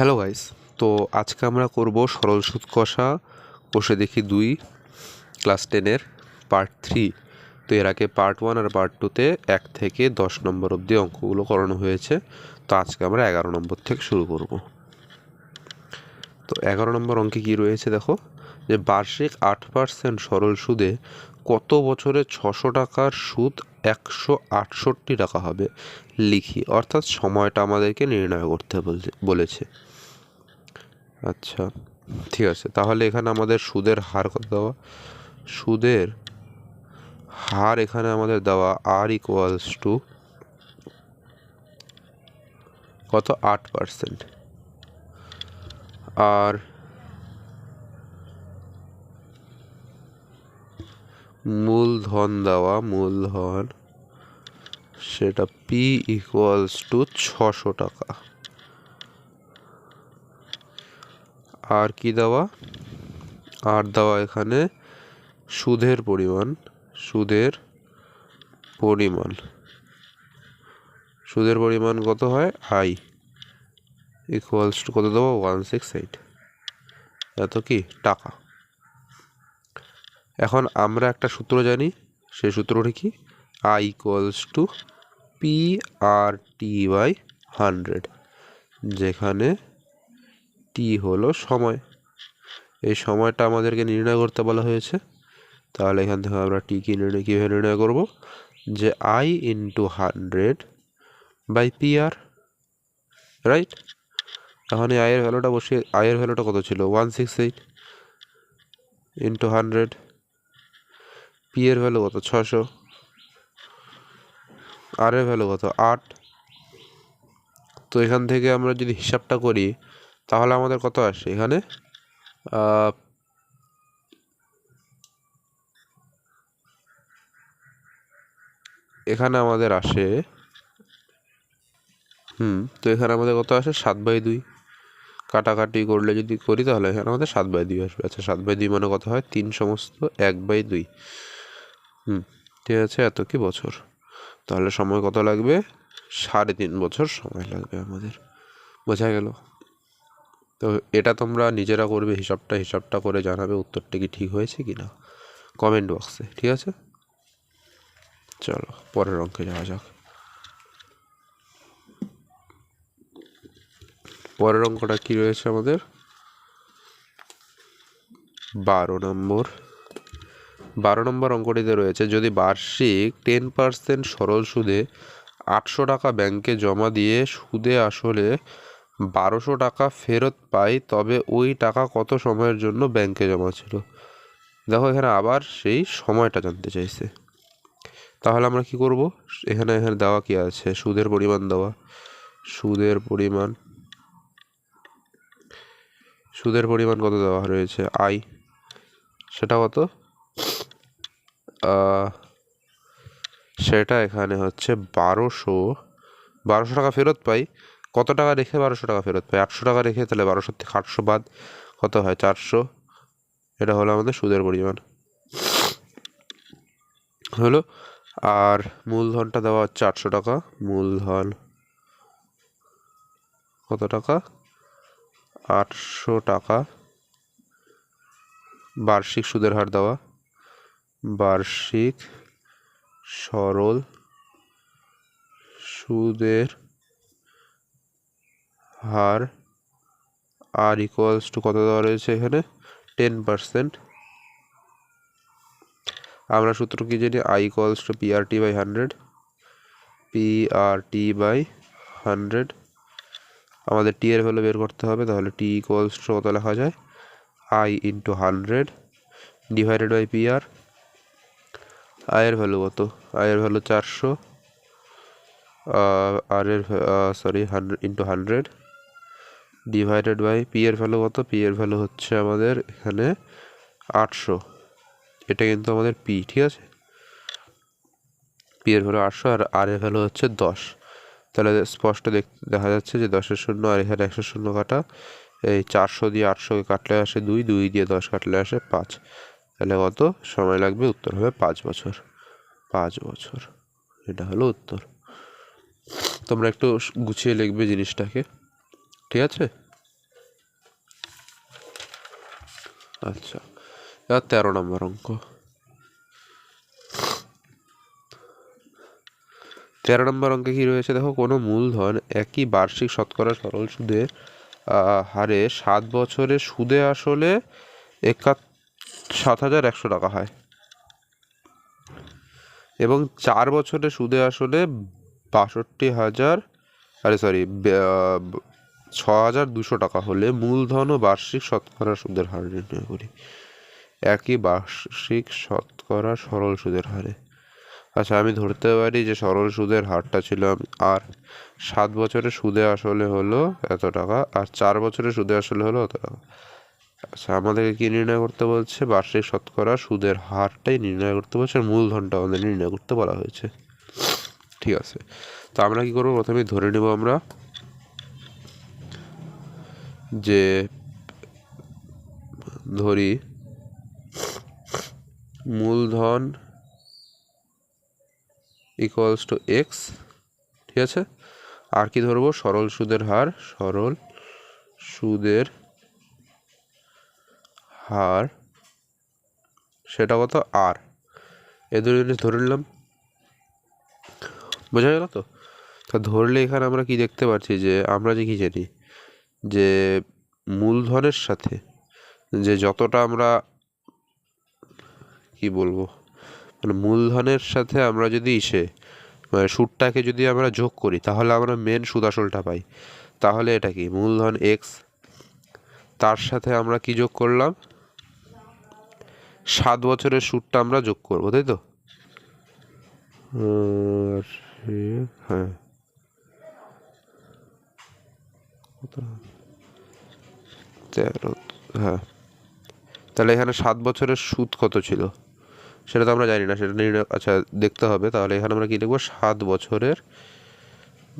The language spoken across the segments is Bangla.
হ্যালো গাইস তো আজকে আমরা করব সরল সুদ কষা। কষে দেখি দুই ক্লাস টেনের পার্ট থ্রি তো এর আগে পার্ট ওয়ান আর পার্ট টুতে এক থেকে দশ নম্বর অবধি অঙ্কগুলো করানো হয়েছে। তো আজকে আমরা এগারো নম্বর থেকে শুরু করব। তো এগারো নম্বর অঙ্কে কী রয়েছে দেখো? যে বার্ষিক আট পার্সেন্ট সরল সুদে কত বছরে ছশো টাকার সুদ একশো আটষট্টি টাকা হবে? লিখি। অর্থাৎ সময়টা আমাদেরকে নির্ণয় করতে বলছে, বলেছে। আচ্ছা ঠিক আছে। তাহলে এখানে আমাদের সুদের হার কত দেওয়া? সুদের হার এখানে আমাদের দেওয়া আর ইকুয়ালস টু কত? আট পার্সেন্ট আর মূলধন দেওয়া, মূলধন, সেটা পি ইকুয়ালস টু ছশো টাকা। আর কি দেওয়া? আর দেওয়া এখানে সুদের পরিমাণ সুদের পরিমাণ। সুদের পরিমাণ কত হয়? আই ইকুয়ালস টু কত দেবো? ওয়ান সিক্স এইট এত কি? টাকা। এখন আমরা একটা সূত্র জানি, সেই সূত্রটি কি? I equals to P R T by hundred যেখানে টি হলো সময়। এই সময়টা আমাদেরকে নির্ণয় করতে বলা হয়েছে। তাহলে এখান থেকে আমরা টি কি নির্ণয়, কীভাবে নির্ণয় করব? যে I into hundred by P R right এখন এই আয়ের ভ্যালুটা বসিয়ে আয়ের ভ্যালুটা কত ছিল? One six eight into hundred P এর ভ্যালু কত? ছশো আর এর ভ্যালু কত? আট। তো এখান থেকে আমরা যদি হিসাবটা করি তাহলে আমাদের কত আসে এখানে? এখানে আমাদের আসে, হুম, তো এখানে আমাদের কত আসে? সাত বাই দুই। কাটাকাটি করলে যদি করি তাহলে এখানে আমাদের সাত বাই দুই আসবে। আচ্ছা সাত বাই দুই মানে কত হয়? তিন সমস্ত এক বাই দুই। হুম, ঠিক আছে, এত কি বছর? তাহলে সময় কত লাগবে? সাড়ে তিন বছর সময় লাগবে আমাদের। বোঝা গেল? তো এটা তোমরা নিজেরা করবে, হিসাবটা হিসাবটা করে জানাবে উত্তরটা কি ঠিক হয়েছে কি না কমেন্ট বক্সে ঠিক আছে? চলো, পরের অঙ্কে যাওয়া যাক। পরের অঙ্কটা কি রয়েছে আমাদের? বারো নম্বর। বারো নম্বর অঙ্কটিতে রয়েছে, যদি বার্ষিক টেন পার্সেন্ট সরল সুদে আটশো টাকা ব্যাংকে জমা দিয়ে সুদে আসলে বারোশো টাকা ফেরত পাই, তবে ওই টাকা কত সময়ের জন্য ব্যাংকে জমা ছিল? দেখো, এখানে আবার সেই সময়টা জানতে চাইছে। তাহলে আমরা কি করব? এখানে এখানে দেওয়া কি আছে? সুদের পরিমাণ দেওয়া। সুদের পরিমাণ সুদের পরিমাণ কত দেওয়া রয়েছে? আই, সেটা কত? সেটা এখানে হচ্ছে বারোশো বারোশো টাকা ফেরত পাই। কত টাকা রেখে বারোশো টাকা ফেরত পাই? আটশো টাকা রেখে তাহলে বারোশো থেকে আটশো বাদ কত হয়? চারশো। এটা হলো আমাদের সুদের পরিমাণ। হলো? আর মূলধনটা দেওয়া হচ্ছে আটশো টাকা। মূলধন কত টাকা? আটশো টাকা। বার্ষিক সুদের হার দেওয়া। বার্ষিক সরল সুদের হার আর ইকুয়ালস টু কত দেওয়া রয়েছে এখানে? টেন পার্সেন্ট আমরা সূত্র কি জানি? I equals to P R T by hundred P R T by hundred আমাদের টি এর ভ্যালু বের করতে হবে, তাহলে টি ইকুয়ালস টু কত লেখা যায়? I into hundred divided by P R আয়ের ভ্যালু কত? আয়ের ভ্যালু চারশো। আর এর sorry hundred into hundred divided by P এর ভ্যালু কত? পি এর ভ্যালু হচ্ছে আমাদের এখানে আটশো। এটা কিন্তু আমাদের পি ঠিক আছে? পি এর ভ্যালু আটশো আর আর এর ভ্যালু হচ্ছে দশ। তাহলে স্পষ্ট দেখা যাচ্ছে যে দশের শূন্য আর এখানে একশো শূন্য কাটা। এই চারশো দিয়ে আটশোকে কাটলে আসে দুই দুই দিয়ে দশ কাটলে আসে পাঁচ। তাহলে কত? সময় লাগবে, উত্তর হবে পাঁচ বছর। পাঁচ বছর। এটা হলো উত্তর। তোমরা একটু গুছিয়ে লিখবে জিনিসটাকে। ঠিক আছে? আচ্ছা এবার তেরো নম্বর অঙ্ক। তেরো নম্বর অঙ্কে কী রয়েছে? দেখো, কোনো মূলধন একই বার্ষিক শতকরা সরল সুদে হারে সাত বছরে সুদে আসলে একা সাত হাজার একশো টাকা হয়। এবং চার বছরে সুদে আসলে বাষট্টি হাজার, আরে সরি ছ হাজার দুশো টাকা হলে মূলধন ও বার্ষিক শতকরা সুদের হার নির্ণয় করি। একই বার্ষিক শতকরা সরল সুদের হারে। আচ্ছা আমি ধরতে পারি যে সরল সুদের হারটা ছিল আর সাত বছরে সুদে আসলে হলো এত টাকা, আর চার বছরে সুদে আসলে হলো এত টাকা। আচ্ছা আমাদেরকে কি নির্ণয় করতে বলছে? বার্ষিক শতকরা সুদের হারটাই নির্ণয় করতে বলছে মূলধনটা আমাদের নির্ণয় করতে বলা হয়েছে। ঠিক আছে, তো আমরা কি করব? প্রথমে ধরে নেব আমরা যে ধরি মূলধন ইকুয়ালস টু এক্স ঠিক আছে? আর কি ধরবো? সরল সুদের হার, সরল সুদের হার, সেটা কত? আর এ দুটো জিনিস ধরে নিলাম। বোঝা গেল তো? তা ধরলে এখানে আমরা কি দেখতে পাচ্ছি যে আমরা যে কি জানি? যে মূলধনের সাথে যে যতটা আমরা কি বলব? মানে মূলধনের সাথে আমরা যদি ইসে মানে সুদটাকে যদি আমরা যোগ করি, তাহলে আমরা মেন সুদ আসলটা পাই। তাহলে এটা কি? মূলধন এক্স তার সাথে আমরা কি যোগ করলাম? সাত বছরের সুদটা আমরা যোগ করব, তাই তো? হ্যাঁ কত? তেরো হ্যাঁ। তাহলে এখানে সাত বছরের সুদ কত ছিল? সেটা তো আমরা জানি না, সেটা নির্ণয় আচ্ছা দেখতে হবে। তাহলে এখানে আমরা কি লিখব সাত বছরের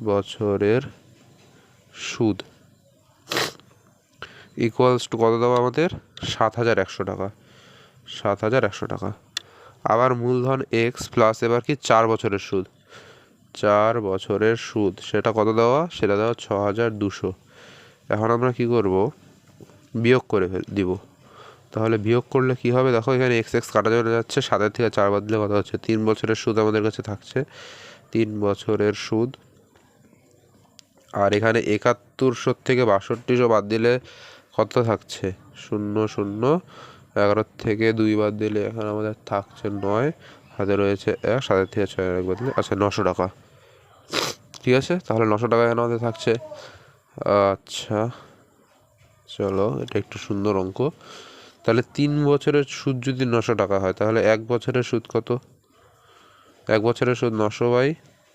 বছরের সুদ ইকুয়ালস টু কত দেবো আমাদের? সাত হাজার একশো টাকা। সাত হাজার একশো টাকা। আবার মূলধন এক্স প্লাস এবার কি? চার বছরের সুদ। চার বছরের সুদ। সেটা কত দেওয়া? সেটা দেওয়া ছ হাজার দুশো। এখন আমরা কি করব? বিয়োগ করে ফেল, দিব। তাহলে বিয়োগ করলে কি হবে? দেখো এখানে এক্স এক্স কাটা চলে যাচ্ছে। সাতের থেকে চার বাদ দিলে কত হচ্ছে? তিন বছরের সুদ আমাদের কাছে থাকছে। তিন বছরের সুদ। আর এখানে একাত্তরশো থেকে বাষট্টিশো বাদ দিলে কত থাকছে? শূন্য শূন্য। এগারো থেকে দুই বাদ দিলে এখানে আমাদের থাকছে নয়। হাতে রয়েছে এক, সাতের থেকে ছয়, এক বাদ দিলে আচ্ছা নশো টাকা। ঠিক আছে? তাহলে নশো টাকা এখানে আমাদের থাকছে। আচ্ছা চলো, এটা একটু সুন্দর অঙ্ক। তাহলে তিন বছরের সুদ যদি নশো টাকা হয়, তাহলে এক বছরের সুদ কত? এক বছরের সুদ নশো বাই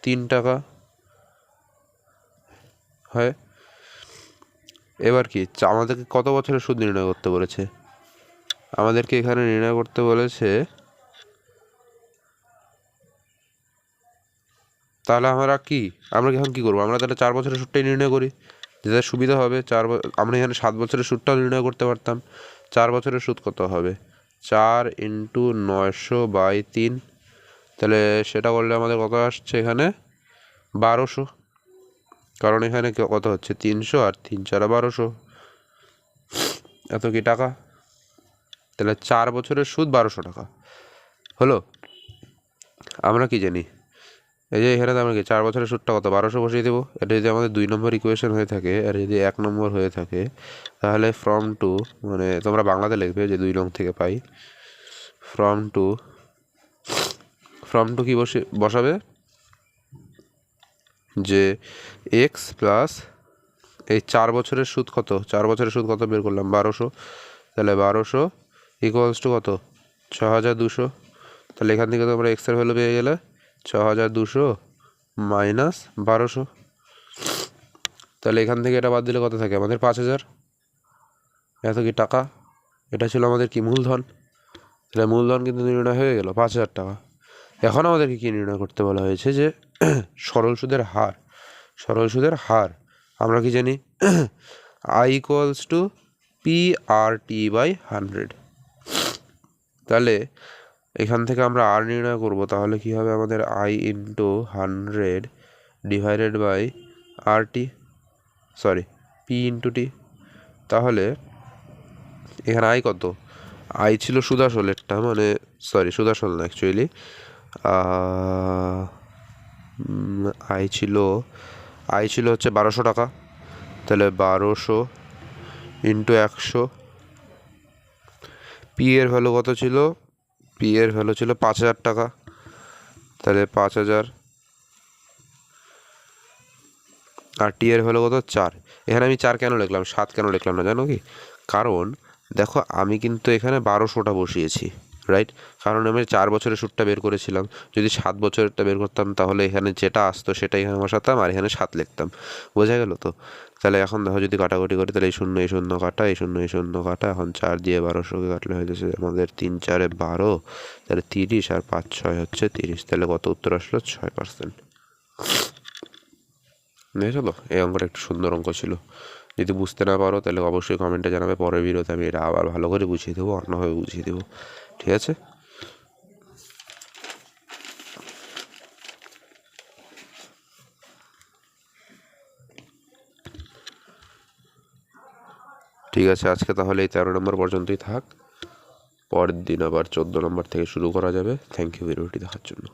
তিন টাকা হয়। এবার কি আমাদেরকে কত বছরের সুদ নির্ণয় করতে বলেছে? আমাদেরকে এখানে নির্ণয় করতে বলেছে তাহলে আমরা কি? আমরা এখন কি করব? আমরা তাহলে চার বছরের সুদটাই নির্ণয় করি। যেটা সুবিধা হবে, চার আমরা এখানে সাত বছরের সুদটাও নির্ণয় করতে পারতাম। চার বছরের সুদ কত হবে? চার ইন্টু নয়শো বাই তিন। তাহলে সেটা করলে আমাদের কত আসছে এখানে? বারোশো। কারণ এখানে কত হচ্ছে? তিনশো আর তিন চারা বারোশো। এত কি টাকা? তাহলে চার বছরের সুদ বারোশো টাকা। হলো? আমরা কি জানি? এই যে এখানে আমরা কি চার বছরের সুদটা কত? বারোশো বসিয়ে দেবো। এটা যদি আমাদের দুই নম্বর ইকুয়েশন হয়ে থাকে আর যদি এক নম্বর হয়ে থাকে, তাহলে ফ্রম টু মানে তোমরা বাংলাতে লিখবে যে দুই নং থেকে পাই। ফ্রম টু ফ্রম টু কি বসে, বসাবে? যে এক্স প্লাস এই চার বছরের সুদ কত? চার বছরের সুদ কত বের করলাম? বারোশো। তাহলে বারোশো ইকুয়ালস টু কত? ছ হাজার দুশো। তাহলে এখান থেকে তোমরা এক্সের ভ্যালু পেয়ে গেলে ছ হাজার দুশো মাইনাস বারোশো। তাহলে এখান থেকে এটা বাদ দিলে কত থাকে? আমাদের পাঁচ হাজার এত কি টাকা? এটা ছিল আমাদের কি মূলধন? তাহলে মূলধন কিন্তু নির্ণয় হয়ে গেল পাঁচ হাজার টাকা। এখন আমাদেরকে কি নির্ণয় করতে বলা হয়েছে যে সরল সুদের হার, সরল সুদের হার, আমরা কি জানি? I equals to P R T by hundred তাহলে এখান থেকে আমরা আর নির্ণয় করব, তাহলে কি হবে আমাদের I into hundred divided by R T sorry P into T তাহলে এখানে আই কত? আই ছিল সুদাসলেরটা মানে সরি সুদাসল না অ্যাকচুয়ালি আই ছিল আই ছিল হচ্ছে বারোশো টাকা। তাহলে বারোশো ইন্টু একশো। পি এর ভ্যালু কত ছিল? পি এর ভ্যালু ছিল পাঁচ হাজার টাকা। তাহলে পাঁচ হাজার আর টি এর ভ্যালু কত? চার। এখানে আমি চার কেন লিখলাম? সাত কেন লিখলাম না, জানো কি? কারণ দেখো, আমি কিন্তু এখানে বারোশোটা বসিয়েছি। রাইট কারণ আমি চার বছরের শ্যুটটা বের করেছিলাম। যদি সাত বছরেরটা বের করতাম, তাহলে এখানে যেটা আসতো সেটা এখানে বসাতাম আর এখানে সাত লিখতাম। বোঝা গেল তো? তাহলে এখন দেখো, যদি কাটাকুটি করি, তাহলে এই শূন্য এই শূন্য কাটা, এই শূন্য এই শূন্য কাটা। এখন চার দিয়ে বারোশোকে কাটলে হয়ে যাচ্ছে আমাদের তিন, চারে বারো। তাহলে তিরিশ আর পাঁচ, ছয় হচ্ছে তিরিশ। তাহলে কত উত্তর আসলো? ছয় পার্সেন্ট। বুঝেছ এই অঙ্কটা একটু সুন্দর অঙ্ক ছিল। যদি বুঝতে না পারো, তাহলে অবশ্যই কমেন্টে জানাবে। পরের ভিডিওতে আমি এটা আবার ভালো করে বুঝিয়ে দেবো, অন্যভাবে বুঝিয়ে দেবো। ঠিক আছে? ঠিক আছে, আজকে তাহলে এই তেরো নম্বর পর্যন্তই থাক। পরের দিন আবার চোদ্দ নম্বর থেকে শুরু করা যাবে। থ্যাংক ইউ ভিডিওটি দেখার জন্য।